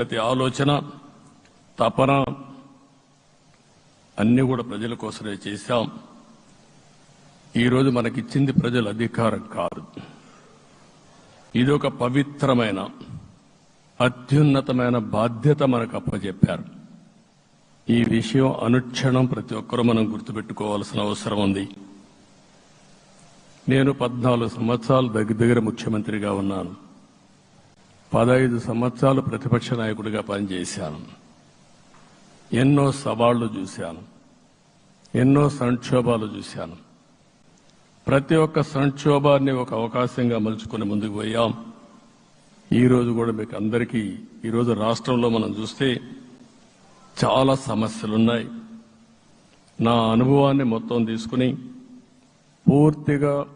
ప్రతి ఆలోచన తపన అన్ని కూడా ప్రజల కోసమే చేశాం. ఈరోజు మనకిచ్చింది ప్రజల అధికారం కాదు. ఇది ఒక పవిత్రమైన అత్యున్నతమైన బాధ్యత మనకు అప్పచెప్పారు ఈ విషయం అనుక్షణం ప్రతి ఒక్కరూ మనం గుర్తుపెట్టుకోవాల్సిన అవసరం ఉంది. నేను పద్నాలుగు సంవత్సరాలు దగ్గర దగ్గర ముఖ్యమంత్రిగా ఉన్నాను. పదహైదు సంవత్సరాలు ప్రతిపక్ష నాయకుడిగా పనిచేశాను. ఎన్నో సవాళ్ళు చూశాను. ఎన్నో సంక్షోభాలు చూశాను. ప్రతి ఒక్క సంక్షోభాన్ని ఒక అవకాశంగా మలుచుకుని ముందుకు పోయాం. ఈ రోజు కూడా మీకు అందరికీ ఈరోజు రాష్ట్రంలో మనం చూస్తే చాలా సమస్యలున్నాయి. నా అనుభవాన్ని మొత్తం తీసుకుని పూర్తిగా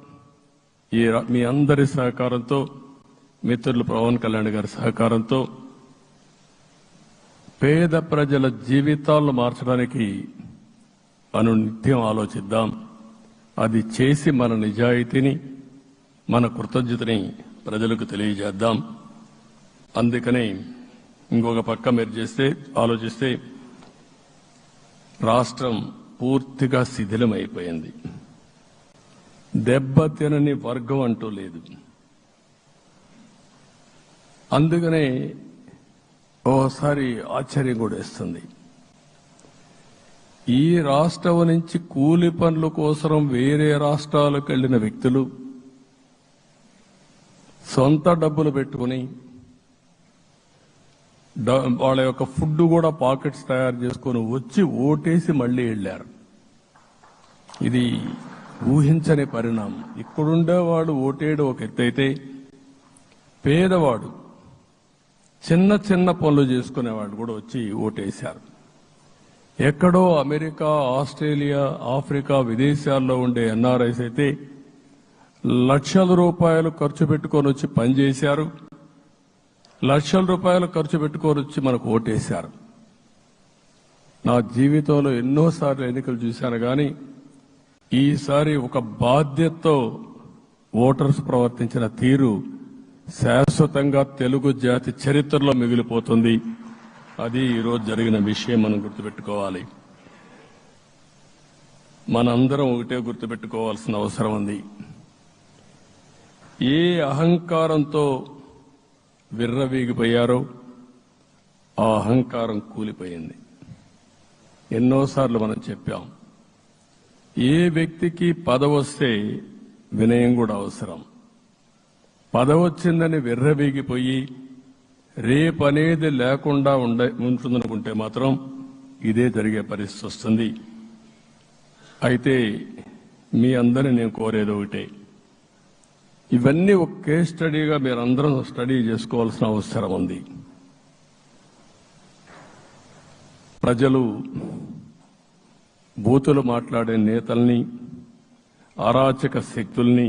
ఈ మీ అందరి సహకారంతో మిత్రులు పవన్ కళ్యాణ్ గారి సహకారంతో పేద ప్రజల జీవితాలను మార్చడానికి మనం నిత్యం ఆలోచిద్దాం. అది చేసి మన నిజాయితీని మన కృతజ్ఞతని ప్రజలకు తెలియజేద్దాం. అందుకని ఇంకొక పక్క మీరు చేస్తే ఆలోచిస్తే రాష్ట్రం పూర్తిగా శిథిలమైపోయింది. దెబ్బతినని వర్గం అంటూ లేదు. అందుకనే ఓసారి ఆశ్చర్యం కూడా ఇస్తుంది ఈ రాష్ట్రం నుంచి కూలి పనుల కోసం వేరే రాష్ట్రాలకు వెళ్ళిన వ్యక్తులు సొంత డబ్బులు పెట్టుకుని డ- వాళ్ళ యొక్క ఫుడ్ కూడా పాకెట్స్ తయారు చేసుకొని వచ్చి ఓటేసి మళ్ళీ వెళ్ళారు. ఇది ఊహించని పరిణామం. ఇక్కడుండేవాడు ఓటేడు ఒక ఎత్తైతే పేదవాడు చిన్న చిన్న పనులు చేసుకునేవాడు కూడా వచ్చి ఓటేశారు. ఎక్కడో అమెరికా ఆస్ట్రేలియా ఆఫ్రికా విదేశాల్లో ఉండే ఎన్ఆర్ఐస్ అయితే లక్షల రూపాయలు ఖర్చు పెట్టుకొని వచ్చి పనిచేశారు. లక్షల రూపాయలు ఖర్చు పెట్టుకొని వచ్చి మనకు ఓటేశారు. నా జీవితంలో ఎన్నోసార్లు ఎన్నికలు చూశాను కానీ ఈసారి ఒక బాధ్యతతో ఓటర్స్ ప్రవర్తించిన తీరు శాశ్వతంగా తెలుగు జాతి చరిత్రలో మిగిలిపోతుంది. అది ఈరోజు జరిగిన విషయం మనం గుర్తుపెట్టుకోవాలి. మనందరం ఒకటే గుర్తుపెట్టుకోవాల్సిన అవసరం ఉంది. ఏ అహంకారంతో విర్రవీగిపోయారో ఆ అహంకారం కూలిపోయింది. ఎన్నోసార్లు మనం చెప్పాం. ఏ వ్యక్తికి పదవొస్తే వినయం కూడా అవసరం. పదవచ్చిందని విర్రవీగిపోయి రేపనేది లేకుండా ఉండ ఉంటుందనుకుంటే మాత్రం ఇదే జరిగే పరిస్థితి వస్తుంది అయితే మీ అందరిని నేను కోరేది ఒకటే. ఇవన్నీ ఒక కేస్ స్టడీగా మీరందరం స్టడీ చేసుకోవాల్సిన అవసరం ఉంది. ప్రజలు బూతులు మాట్లాడే నేతల్ని అరాచక శక్తుల్ని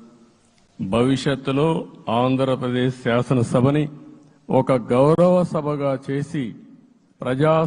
భవిష్యత్తులో ఆంధ్రప్రదేశ్ శాసనసభని ఒక గౌరవ సభగా చేసి ప్రజా